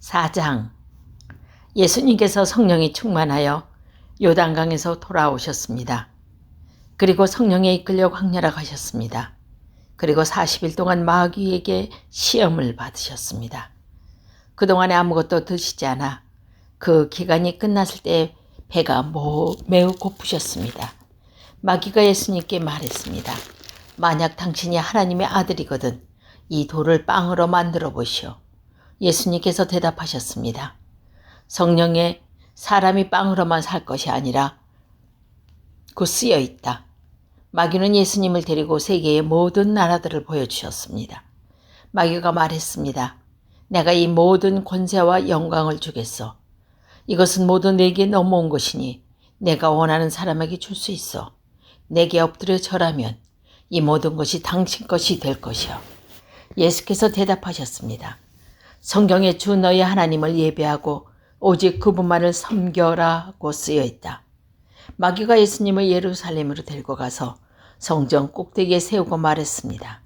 4장 예수님께서 성령이 충만하여 요단강에서 돌아오셨습니다. 그리고 성령에 이끌려 광야라 가셨습니다. 그리고 40일 동안 마귀에게 시험을 받으셨습니다. 그동안에 아무것도 드시지 않아 그 기간이 끝났을 때 배가 모, 매우 고프셨습니다. 마귀가 예수님께 말했습니다. 만약 당신이 하나님의 아들이거든 이 돌을 빵으로 만들어 보시오. 예수님께서 대답하셨습니다. 성령에 사람이 빵으로만 살 것이 아니라 곧 쓰여 있다. 마귀는 예수님을 데리고 세계의 모든 나라들을 보여주셨습니다. 마귀가 말했습니다. 내가 이 모든 권세와 영광을 주겠어. 이것은 모두 내게 넘어온 것이니 내가 원하는 사람에게 줄 수 있어. 내게 엎드려 절하면 이 모든 것이 당신 것이 될 것이요. 예수께서 대답하셨습니다. 성경에 주 너희 하나님을 예배하고 오직 그분만을 섬겨라고 쓰여 있다. 마귀가 예수님을 예루살렘으로 데리고 가서 성전 꼭대기에 세우고 말했습니다.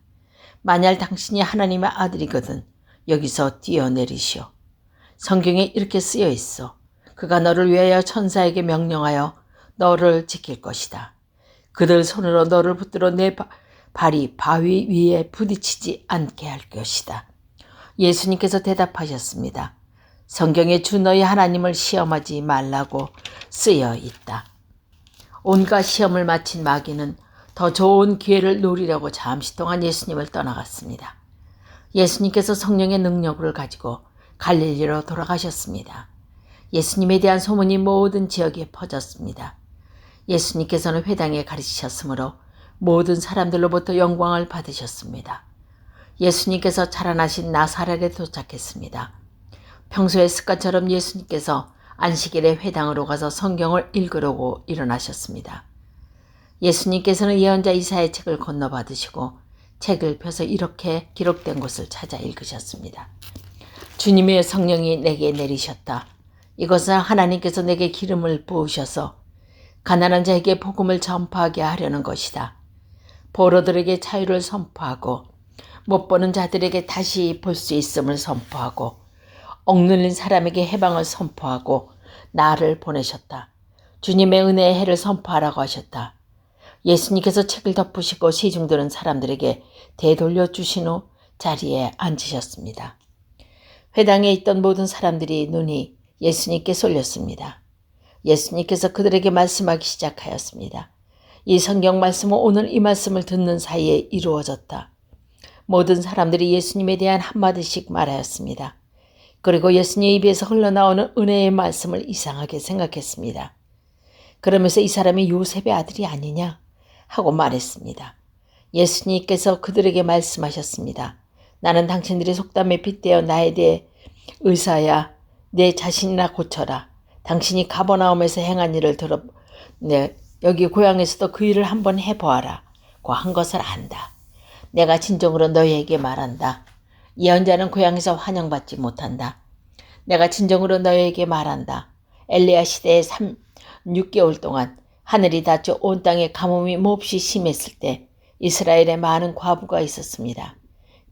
만약 당신이 하나님의 아들이거든 여기서 뛰어내리시오. 성경에 이렇게 쓰여 있어. 그가 너를 위하여 천사에게 명령하여 너를 지킬 것이다. 그들 손으로 너를 붙들어 내 발이 바위 위에 부딪히지 않게 할 것이다. 예수님께서 대답하셨습니다. 성경에 주 너희 하나님을 시험하지 말라고 쓰여 있다. 온갖 시험을 마친 마귀는 더 좋은 기회를 노리려고 잠시 동안 예수님을 떠나갔습니다. 예수님께서 성령의 능력을 가지고 갈릴리로 돌아가셨습니다. 예수님에 대한 소문이 모든 지역에 퍼졌습니다. 예수님께서는 회당에 가르치셨으므로 모든 사람들로부터 영광을 받으셨습니다. 예수님께서 자라나신 나사렛에 도착했습니다. 평소의 습관처럼 예수님께서 안식일에 회당으로 가서 성경을 읽으려고 일어나셨습니다. 예수님께서는 예언자 이사의 책을 건너받으시고 책을 펴서 이렇게 기록된 곳을 찾아 읽으셨습니다. 주님의 성령이 내게 내리셨다. 이것은 하나님께서 내게 기름을 부으셔서 가난한 자에게 복음을 전파하게 하려는 것이다. 보로들에게 자유를 선포하고 못 보는 자들에게 다시 볼 수 있음을 선포하고 억눌린 사람에게 해방을 선포하고 나를 보내셨다. 주님의 은혜의 해를 선포하라고 하셨다. 예수님께서 책을 덮으시고 시중들은 사람들에게 되돌려 주신 후 자리에 앉으셨습니다. 회당에 있던 모든 사람들이 눈이 예수님께 쏠렸습니다. 예수님께서 그들에게 말씀하기 시작하였습니다. 이 성경 말씀은 오늘 이 말씀을 듣는 사이에 이루어졌다. 모든 사람들이 예수님에 대한 한마디씩 말하였습니다. 그리고 예수님 입에서 흘러나오는 은혜의 말씀을 이상하게 생각했습니다. 그러면서 이 사람이 요셉의 아들이 아니냐 하고 말했습니다. 예수님께서 그들에게 말씀하셨습니다. 나는 당신들이 속담에 빗대어 나에 대해 의사야 내 자신이나 고쳐라. 당신이 가버나움에서 행한 일을 들어 네, 여기 고향에서도 그 일을 한번 해보아라. 고 한 것을 안다. 내가 진정으로 너희에게 말한다. 예언자는 고향에서 환영받지 못한다. 내가 진정으로 너희에게 말한다. 엘리야 시대에 3, 6개월 동안 하늘이 닫혀 온 땅에 가뭄이 몹시 심했을 때 이스라엘에 많은 과부가 있었습니다.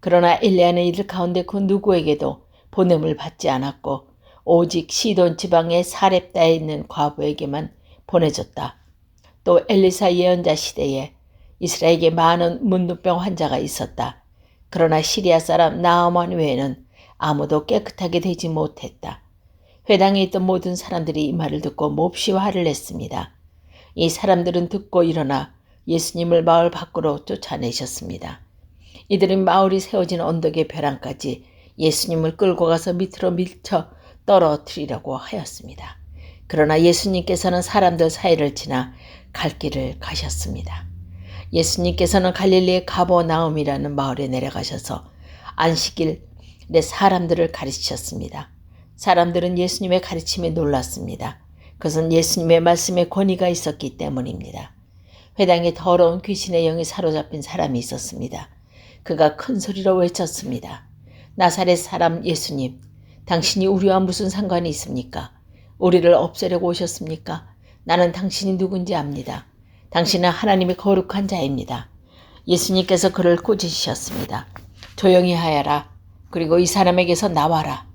그러나 엘리야는 이들 가운데 그 누구에게도 보냄을 받지 않았고 오직 시돈 지방의 사렙다에 있는 과부에게만 보내줬다. 또 엘리사 예언자 시대에 이스라엘에게 많은 문둥병 환자가 있었다. 그러나 시리아 사람 나아만 외에는 아무도 깨끗하게 되지 못했다. 회당에 있던 모든 사람들이 이 말을 듣고 몹시 화를 냈습니다. 이 사람들은 듣고 일어나 예수님을 마을 밖으로 쫓아내셨습니다. 이들은 마을이 세워진 언덕의 벼랑까지 예수님을 끌고 가서 밑으로 밀쳐 떨어뜨리려고 하였습니다. 그러나 예수님께서는 사람들 사이를 지나 갈 길을 가셨습니다. 예수님께서는 갈릴리의 가버나움이라는 마을에 내려가셔서 안식일에 사람들을 가르치셨습니다. 사람들은 예수님의 가르침에 놀랐습니다. 그것은 예수님의 말씀에 권위가 있었기 때문입니다. 회당에 더러운 귀신의 영이 사로잡힌 사람이 있었습니다. 그가 큰 소리로 외쳤습니다. 나사렛 사람 예수님, 당신이 우리와 무슨 상관이 있습니까? 우리를 없애려고 오셨습니까? 나는 당신이 누군지 압니다. 당신은 하나님의 거룩한 자입니다. 예수님께서 그를 꾸짖으셨습니다. 조용히 하여라. 그리고 이 사람에게서 나와라.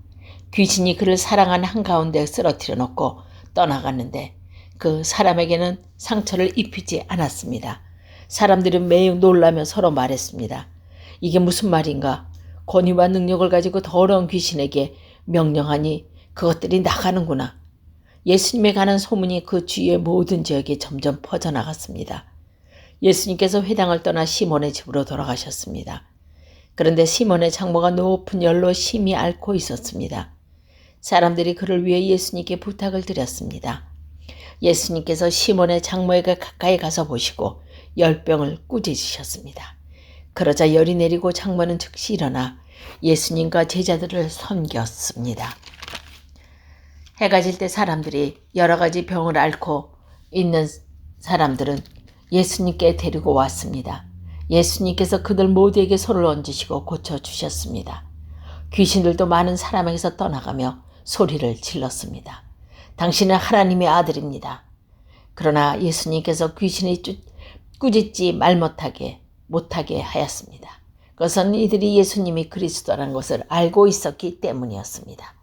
귀신이 그를 사랑한 한가운데 쓰러뜨려 놓고 떠나갔는데 그 사람에게는 상처를 입히지 않았습니다. 사람들은 매우 놀라며 서로 말했습니다. 이게 무슨 말인가? 권위와 능력을 가지고 더러운 귀신에게 명령하니 그것들이 나가는구나. 예수님에 관한 소문이 그 주위의 모든 지역에 점점 퍼져나갔습니다. 예수님께서 회당을 떠나 시몬의 집으로 돌아가셨습니다. 그런데 시몬의 장모가 높은 열로 심히 앓고 있었습니다. 사람들이 그를 위해 예수님께 부탁을 드렸습니다. 예수님께서 시몬의 장모에게 가까이 가서 보시고 열병을 꾸짖으셨습니다. 그러자 열이 내리고 장모는 즉시 일어나 예수님과 제자들을 섬겼습니다. 해가 질 때 사람들이 여러 가지 병을 앓고 있는 사람들은 예수님께 데리고 왔습니다. 예수님께서 그들 모두에게 손을 얹으시고 고쳐주셨습니다. 귀신들도 많은 사람에게서 떠나가며 소리를 질렀습니다. 당신은 하나님의 아들입니다. 그러나 예수님께서 귀신이 꾸짖지 말 못하게 못하게 하였습니다. 그것은 이들이 예수님이 그리스도라는 것을 알고 있었기 때문이었습니다.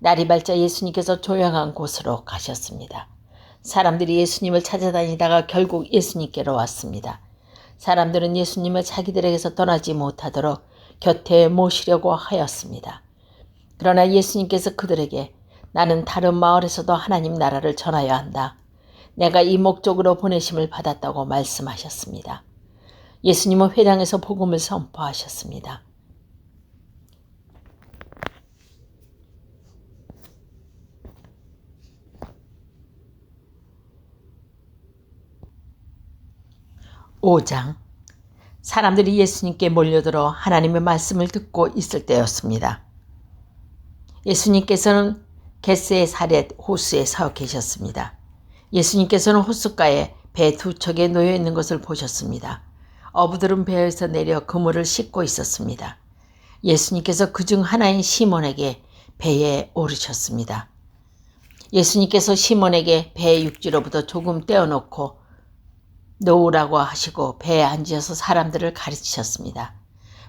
날이 밝자 예수님께서 조용한 곳으로 가셨습니다. 사람들이 예수님을 찾아다니다가 결국 예수님께로 왔습니다. 사람들은 예수님을 자기들에게서 떠나지 못하도록 곁에 모시려고 하였습니다. 그러나 예수님께서 그들에게 나는 다른 마을에서도 하나님 나라를 전하여야 한다. 내가 이 목적으로 보내심을 받았다고 말씀하셨습니다. 예수님은 회당에서 복음을 선포하셨습니다. 오장 사람들이 예수님께 몰려들어 하나님의 말씀을 듣고 있을 때였습니다. 예수님께서는 게스의 사렛 호수에 서 계셨습니다. 예수님께서는 호숫가에 배 두 척에 놓여 있는 것을 보셨습니다. 어부들은 배에서 내려 그물을 씻고 있었습니다. 예수님께서 그 중 하나인 시몬에게 배에 오르셨습니다. 예수님께서 시몬에게 배 육지로부터 조금 떼어놓고 놓으라고 하시고 배에 앉으셔서 사람들을 가르치셨습니다.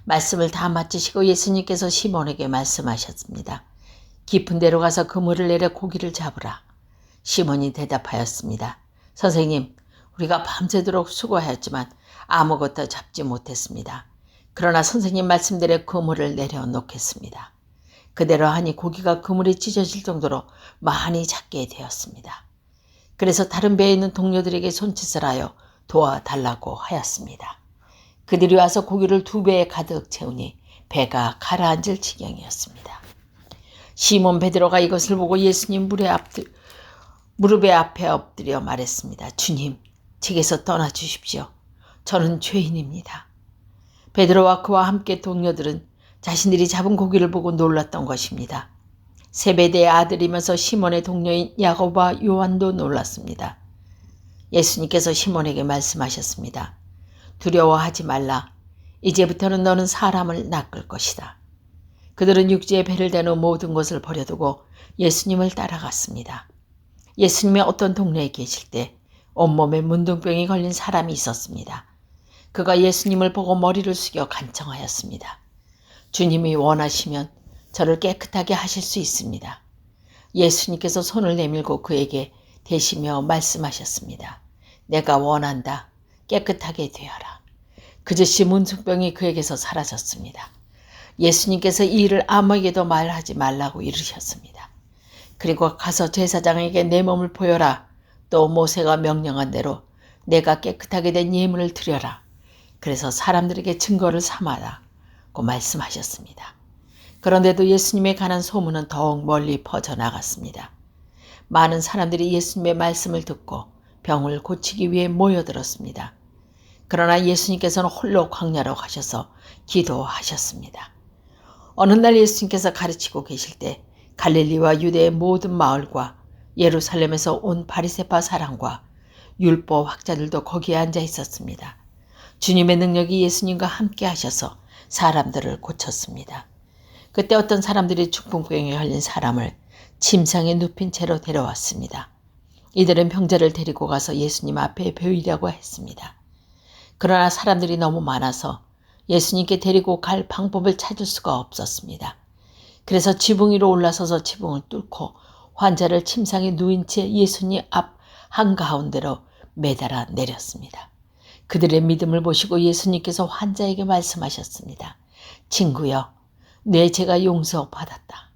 말씀을 다 마치시고 예수님께서 시몬에게 말씀하셨습니다. 깊은 데로 가서 그물을 내려 고기를 잡으라. 시몬이 대답하였습니다. 선생님, 우리가 밤새도록 수고하였지만 아무것도 잡지 못했습니다. 그러나 선생님 말씀대로 그물을 내려놓겠습니다. 그대로 하니 고기가 그물에 찢어질 정도로 많이 잡게 되었습니다. 그래서 다른 배에 있는 동료들에게 손짓을 하여 도와달라고 하였습니다. 그들이 와서 고기를 두 배에 가득 채우니 배가 가라앉을 지경이었습니다. 시몬 베드로가 이것을 보고 예수님 무릎에, 앞들, 무릎에 앞에 엎드려 말했습니다. 주님, 제게서 떠나 주십시오. 저는 죄인입니다. 베드로와 그와 함께 동료들은 자신들이 잡은 고기를 보고 놀랐던 것입니다. 세베대의 아들이면서 시몬의 동료인 야고보와 요한도 놀랐습니다. 예수님께서 시몬에게 말씀하셨습니다. 두려워하지 말라. 이제부터는 너는 사람을 낚을 것이다. 그들은 육지에 배를 대는 모든 것을 버려두고 예수님을 따라갔습니다. 예수님의 어떤 동네에 계실 때 온몸에 문둥병이 걸린 사람이 있었습니다. 그가 예수님을 보고 머리를 숙여 간청하였습니다. 주님이 원하시면 저를 깨끗하게 하실 수 있습니다. 예수님께서 손을 내밀고 그에게 대시며 말씀하셨습니다. 내가 원한다. 깨끗하게 되어라. 그저씨 문둥병이 그에게서 사라졌습니다. 예수님께서 이 일을 아무에게도 말하지 말라고 이르셨습니다. 그리고 가서 제사장에게 내 몸을 보여라. 또 모세가 명령한 대로 내가 깨끗하게 된 예물을 드려라. 그래서 사람들에게 증거를 삼아라고 말씀하셨습니다. 그런데도 예수님에 관한 소문은 더욱 멀리 퍼져나갔습니다. 많은 사람들이 예수님의 말씀을 듣고 병을 고치기 위해 모여들었습니다. 그러나 예수님께서는 홀로 광야로 가셔서 기도하셨습니다. 어느 날 예수님께서 가르치고 계실 때 갈릴리와 유대의 모든 마을과 예루살렘에서 온 바리세파 사람과 율법 학자들도 거기에 앉아 있었습니다. 주님의 능력이 예수님과 함께 하셔서 사람들을 고쳤습니다. 그때 어떤 사람들이 중풍병에 걸린 사람을 침상에 눕힌 채로 데려왔습니다. 이들은 병자를 데리고 가서 예수님 앞에 배우려고 했습니다. 그러나 사람들이 너무 많아서 예수님께 데리고 갈 방법을 찾을 수가 없었습니다. 그래서 지붕 위로 올라서서 지붕을 뚫고 환자를 침상에 누인 채 예수님 앞 한가운데로 매달아 내렸습니다. 그들의 믿음을 보시고 예수님께서 환자에게 말씀하셨습니다. 친구여, 내 죄가 용서받았다.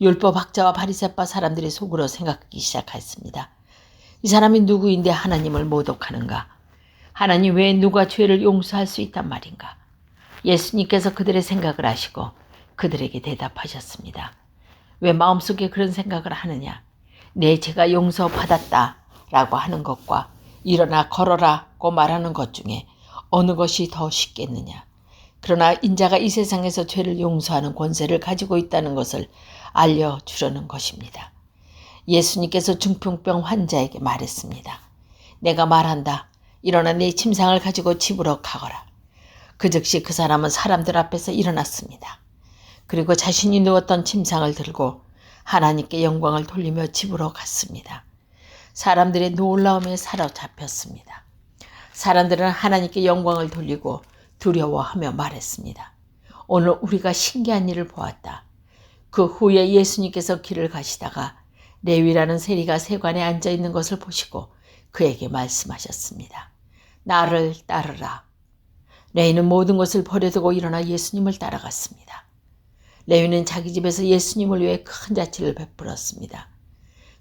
율법 학자와 바리새파 사람들이 속으로 생각하기 시작했습니다. 이 사람이 누구인데 하나님을 모독하는가? 하나님 왜 누가 죄를 용서할 수 있단 말인가? 예수님께서 그들의 생각을 아시고 그들에게 대답하셨습니다. 왜 마음속에 그런 생각을 하느냐? 내 죄가 용서받았다 라고 하는 것과 일어나 걸어라고 말하는 것 중에 어느 것이 더 쉽겠느냐? 그러나 인자가 이 세상에서 죄를 용서하는 권세를 가지고 있다는 것을 알려주려는 것입니다. 예수님께서 중풍병 환자에게 말했습니다. 내가 말한다. 일어나 네 침상을 가지고 집으로 가거라. 그 즉시 그 사람은 사람들 앞에서 일어났습니다. 그리고 자신이 누웠던 침상을 들고 하나님께 영광을 돌리며 집으로 갔습니다. 사람들의 놀라움에 사로잡혔습니다. 사람들은 하나님께 영광을 돌리고 두려워하며 말했습니다. 오늘 우리가 신기한 일을 보았다. 그 후에 예수님께서 길을 가시다가 레위라는 세리가 세관에 앉아 있는 것을 보시고 그에게 말씀하셨습니다. 나를 따르라. 레위는 모든 것을 버려두고 일어나 예수님을 따라갔습니다. 레위는 자기 집에서 예수님을 위해 큰 자치를 베풀었습니다.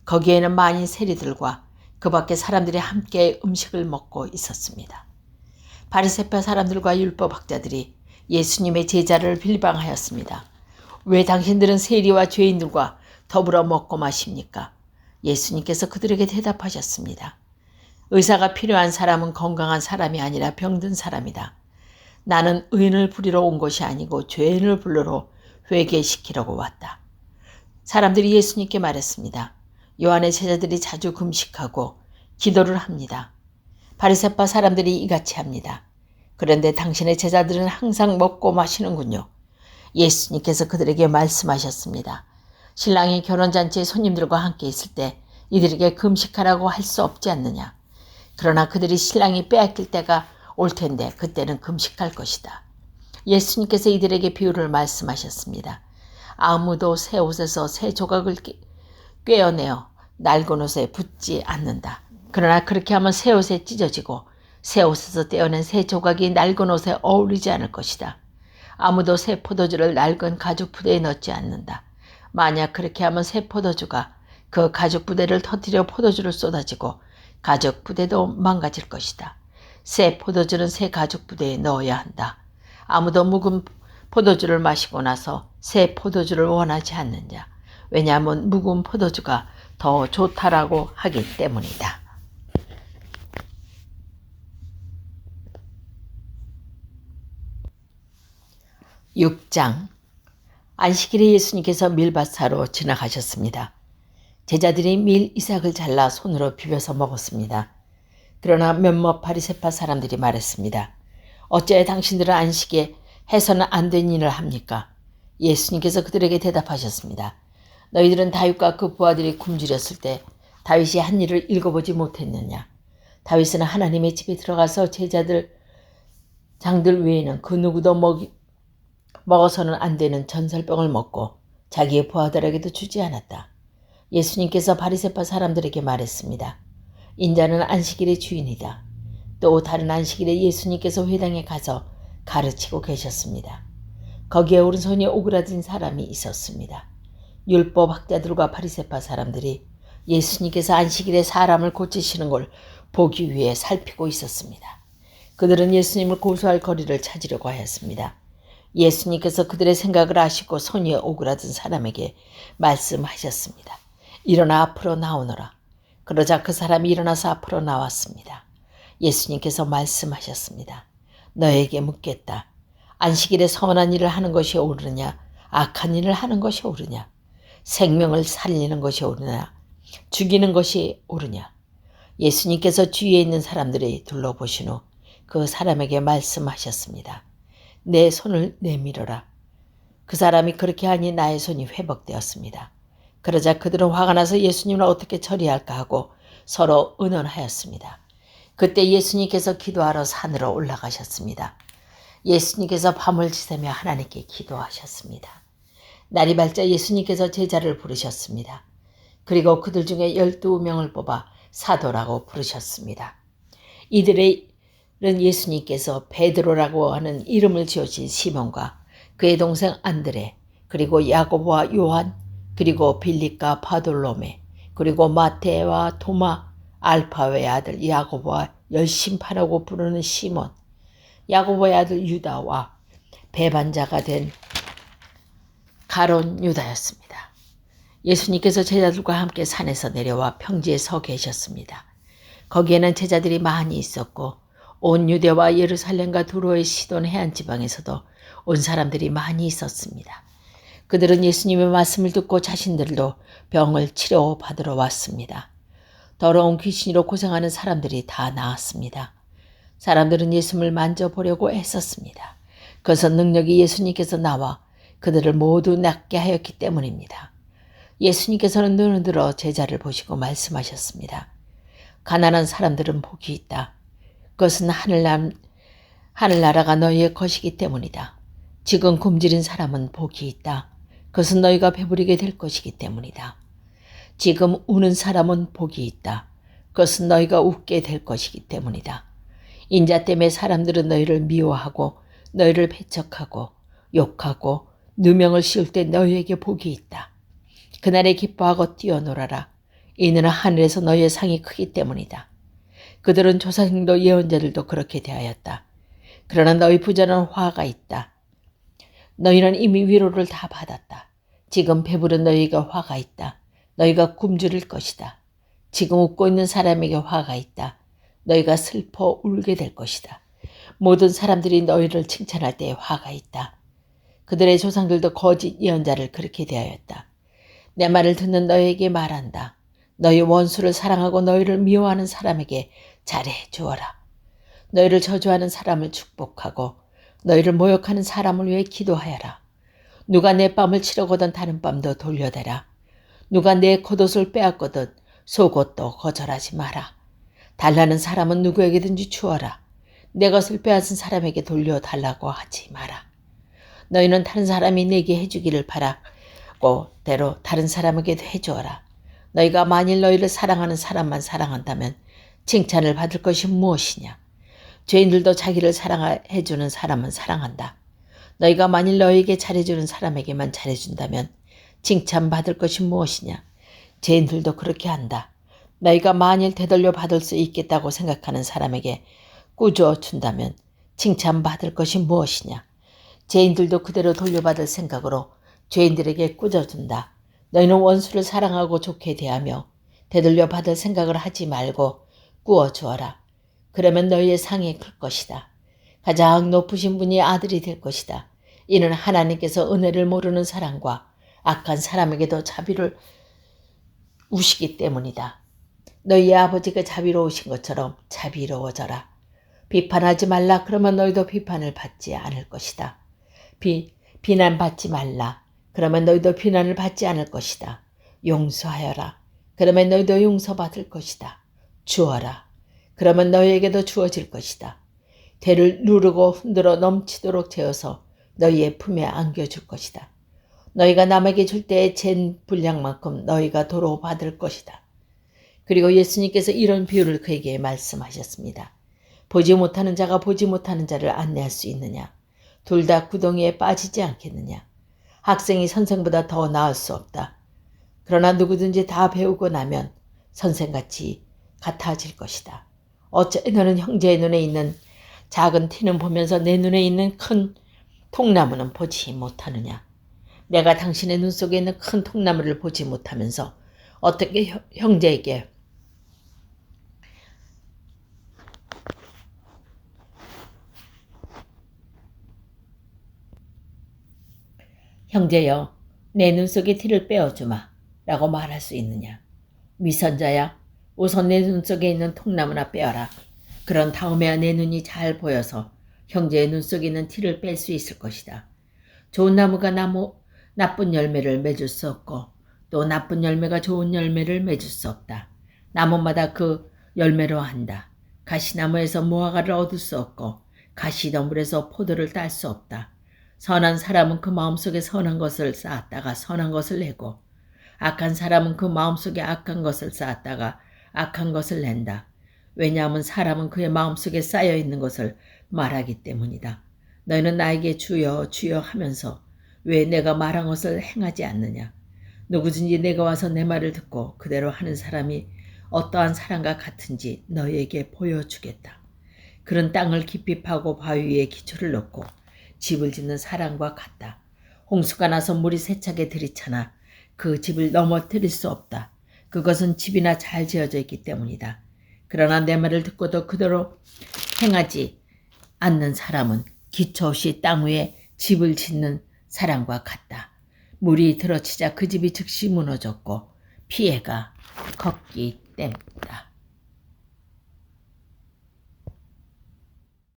거기에는 많은 세리들과 그 밖에 사람들이 함께 음식을 먹고 있었습니다. 바리새파 사람들과 율법학자들이 예수님의 제자를 빌방하였습니다. 왜 당신들은 세리와 죄인들과 더불어 먹고 마십니까? 예수님께서 그들에게 대답하셨습니다. 의사가 필요한 사람은 건강한 사람이 아니라 병든 사람이다. 나는 의인을 부리러 온 것이 아니고 죄인을 불러러 회개시키려고 왔다. 사람들이 예수님께 말했습니다. 요한의 제자들이 자주 금식하고 기도를 합니다. 바리새파 사람들이 이같이 합니다. 그런데 당신의 제자들은 항상 먹고 마시는군요. 예수님께서 그들에게 말씀하셨습니다. 신랑이 결혼잔치에 손님들과 함께 있을 때 이들에게 금식하라고 할 수 없지 않느냐. 그러나 그들이 신랑이 빼앗길 때가 올 텐데 그때는 금식할 것이다. 예수님께서 이들에게 비유를 말씀하셨습니다. 아무도 새 옷에서 새 조각을 꿰어내어 낡은 옷에 붙지 않는다. 그러나 그렇게 하면 새 옷에 찢어지고 새 옷에서 떼어낸 새 조각이 낡은 옷에 어울리지 않을 것이다. 아무도 새 포도주를 낡은 가죽 부대에 넣지 않는다. 만약 그렇게 하면 새 포도주가 그 가죽 부대를 터뜨려 포도주를 쏟아지고 가죽 부대도 망가질 것이다. 새 포도주는 새 가죽 부대에 넣어야 한다. 아무도 묵은 포도주를 마시고 나서 새 포도주를 원하지 않느냐. 왜냐하면 묵은 포도주가 더 좋다라고 하기 때문이다. 6장 안식일에 예수님께서 밀밭사로 지나가셨습니다. 제자들이 밀 이삭을 잘라 손으로 비벼서 먹었습니다. 그러나 몇몇 바리세파 사람들이 말했습니다. 어째 당신들은 안식에 해서는 안 된 일을 합니까? 예수님께서 그들에게 대답하셨습니다. 너희들은 다윗과 그 부하들이 굶주렸을 때 다윗이 한 일을 읽어보지 못했느냐? 다윗은 하나님의 집에 들어가서 제자들 장들 외에는 그 누구도 먹이, 먹어서는 안 되는 전설병을 먹고 자기의 부하들에게도 주지 않았다. 예수님께서 바리새파 사람들에게 말했습니다. 인자는 안식일의 주인이다. 또 다른 안식일에 예수님께서 회당에 가서 가르치고 계셨습니다. 거기에 오른손이 오그라진 사람이 있었습니다. 율법 학자들과 바리새파 사람들이 예수님께서 안식일에 사람을 고치시는 걸 보기 위해 살피고 있었습니다. 그들은 예수님을 고소할 거리를 찾으려고 하였습니다. 예수님께서 그들의 생각을 아시고 손이 오그라든 사람에게 말씀하셨습니다. 일어나 앞으로 나오너라. 그러자 그 사람이 일어나서 앞으로 나왔습니다. 예수님께서 말씀하셨습니다. 너에게 묻겠다. 안식일에 선한 일을 하는 것이 옳으냐, 악한 일을 하는 것이 옳으냐, 생명을 살리는 것이 옳으냐, 죽이는 것이 옳으냐. 예수님께서 주위에 있는 사람들이 둘러보신 후 그 사람에게 말씀하셨습니다. 내 손을 내밀어라. 그 사람이 그렇게 하니 나의 손이 회복되었습니다. 그러자 그들은 화가 나서 예수님을 어떻게 처리할까 하고 서로 의논하였습니다. 그때 예수님께서 기도하러 산으로 올라가셨습니다. 예수님께서 밤을 지새며 하나님께 기도하셨습니다. 날이 밝자 예수님께서 제자를 부르셨습니다. 그리고 그들 중에 열두 명을 뽑아 사도라고 부르셨습니다. 이들은 예수님께서 베드로라고 하는 이름을 지어신 시몬과 그의 동생 안드레 그리고 야고보와 요한 그리고 빌립과 바돌로메 그리고 마테와 도마 알파의 아들 야고보와 열심파라고 부르는 시몬 야고보의 아들 유다와 배반자가 된 가론 유다였습니다. 예수님께서 제자들과 함께 산에서 내려와 평지에 서 계셨습니다. 거기에는 제자들이 많이 있었고 온 유대와 예루살렘과 두로의 시돈 해안 지방에서도 온 사람들이 많이 있었습니다. 그들은 예수님의 말씀을 듣고 자신들도 병을 치료받으러 왔습니다. 더러운 귀신으로 고생하는 사람들이 다 나왔습니다. 사람들은 예수님을 만져보려고 애썼습니다. 그것은 능력이 예수님께서 나와 그들을 모두 낫게 하였기 때문입니다. 예수님께서는 눈을 들어 제자를 보시고 말씀하셨습니다. 가난한 사람들은 복이 있다. 그것은 하늘남, 하늘나라가 너희의 것이기 때문이다. 지금 굶주린 사람은 복이 있다. 그것은 너희가 배부리게 될 것이기 때문이다. 지금 우는 사람은 복이 있다. 그것은 너희가 웃게 될 것이기 때문이다. 인자 때문에 사람들은 너희를 미워하고 너희를 배척하고 욕하고 누명을 씌울 때 너희에게 복이 있다. 그날에 기뻐하고 뛰어놀아라. 이는 하늘에서 너희의 상이 크기 때문이다. 그들은 조상도 예언자들도 그렇게 대하였다. 그러나 너희 부자는 화가 있다. 너희는 이미 위로를 다 받았다. 지금 배부른 너희가 화가 있다. 너희가 굶주릴 것이다. 지금 웃고 있는 사람에게 화가 있다. 너희가 슬퍼 울게 될 것이다. 모든 사람들이 너희를 칭찬할 때에 화가 있다. 그들의 조상들도 거짓 예언자를 그렇게 대하였다. 내 말을 듣는 너희에게 말한다. 너희 원수를 사랑하고 너희를 미워하는 사람에게 잘해 주어라. 너희를 저주하는 사람을 축복하고 너희를 모욕하는 사람을 위해 기도하여라. 누가 내 뺨을 치려거든 다른 뺨도 돌려대라. 누가 내 겉옷을 빼앗거든 속옷도 거절하지 마라. 달라는 사람은 누구에게든지 주어라. 내 것을 빼앗은 사람에게 돌려달라고 하지 마라. 너희는 다른 사람이 내게 해주기를 바라. 고 대로 다른 사람에게도 해주어라. 너희가 만일 너희를 사랑하는 사람만 사랑한다면 칭찬을 받을 것이 무엇이냐? 죄인들도 자기를 사랑해주는 사람은 사랑한다. 너희가 만일 너희에게 잘해주는 사람에게만 잘해준다면 칭찬받을 것이 무엇이냐? 죄인들도 그렇게 한다. 너희가 만일 되돌려 받을 수 있겠다고 생각하는 사람에게 꾸줘 준다면 칭찬받을 것이 무엇이냐? 죄인들도 그대로 돌려받을 생각으로 죄인들에게 꾸져준다. 너희는 원수를 사랑하고 좋게 대하며 되돌려 받을 생각을 하지 말고 꾸어 주어라. 그러면 너희의 상이 클 것이다. 가장 높으신 분이 아들이 될 것이다. 이는 하나님께서 은혜를 모르는 사람과 악한 사람에게도 자비를 우시기 때문이다. 너희의 아버지가 자비로우신 것처럼 자비로워져라. 비판하지 말라. 그러면 너희도 비판을 받지 않을 것이다. 비, 비난받지 말라. 그러면 너희도 비난을 받지 않을 것이다. 용서하여라. 그러면 너희도 용서받을 것이다. 주어라. 그러면 너희에게도 주어질 것이다. 대를 누르고 흔들어 넘치도록 재어서 너희의 품에 안겨줄 것이다. 너희가 남에게 줄 때의 잰 분량만큼 너희가 도로 받을 것이다. 그리고 예수님께서 이런 비유를 그에게 말씀하셨습니다. 보지 못하는 자가 보지 못하는 자를 안내할 수 있느냐? 둘 다 구덩이에 빠지지 않겠느냐? 학생이 선생보다 더 나을 수 없다. 그러나 누구든지 다 배우고 나면 선생같이 같아질 것이다. 어째 너는 형제의 눈에 있는 작은 티는 보면서 내 눈에 있는 큰 통나무는 보지 못하느냐? 내가 당신의 눈 속에 있는 큰 통나무를 보지 못하면서 어떻게 형제에게 형제여, 내 눈 속에 티를 빼어주마. 라고 말할 수 있느냐. 미선자야, 우선 내 눈 속에 있는 통나무나 빼어라. 그런 다음에야 내 눈이 잘 보여서 형제의 눈 속에 있는 티를 뺄 수 있을 것이다. 좋은 나무가 나무, 나쁜 열매를 맺을 수 없고 또 나쁜 열매가 좋은 열매를 맺을 수 없다. 나무마다 그 열매로 한다. 가시나무에서 무화과를 얻을 수 없고 가시너물에서 포도를 딸 수 없다. 선한 사람은 그 마음속에 선한 것을 쌓았다가 선한 것을 내고 악한 사람은 그 마음속에 악한 것을 쌓았다가 악한 것을 낸다. 왜냐하면 사람은 그의 마음속에 쌓여 있는 것을 말하기 때문이다. 너희는 나에게 주여 주여 하면서 왜 내가 말한 것을 행하지 않느냐? 누구든지 내가 와서 내 말을 듣고 그대로 하는 사람이 어떠한 사람과 같은지 너희에게 보여주겠다. 그런 땅을 깊이 파고 바위 위에 기초를 놓고 집을 짓는 사람과 같다. 홍수가 나서 물이 세차게 들이차나 그 집을 넘어뜨릴 수 없다. 그것은 집이나 잘 지어져 있기 때문이다. 그러나 내 말을 듣고도 그대로 행하지 않는 사람은 기초 없이 땅 위에 집을 짓는 사람과 같다. 물이 들어치자 그 집이 즉시 무너졌고 피해가 컸기 때문이다.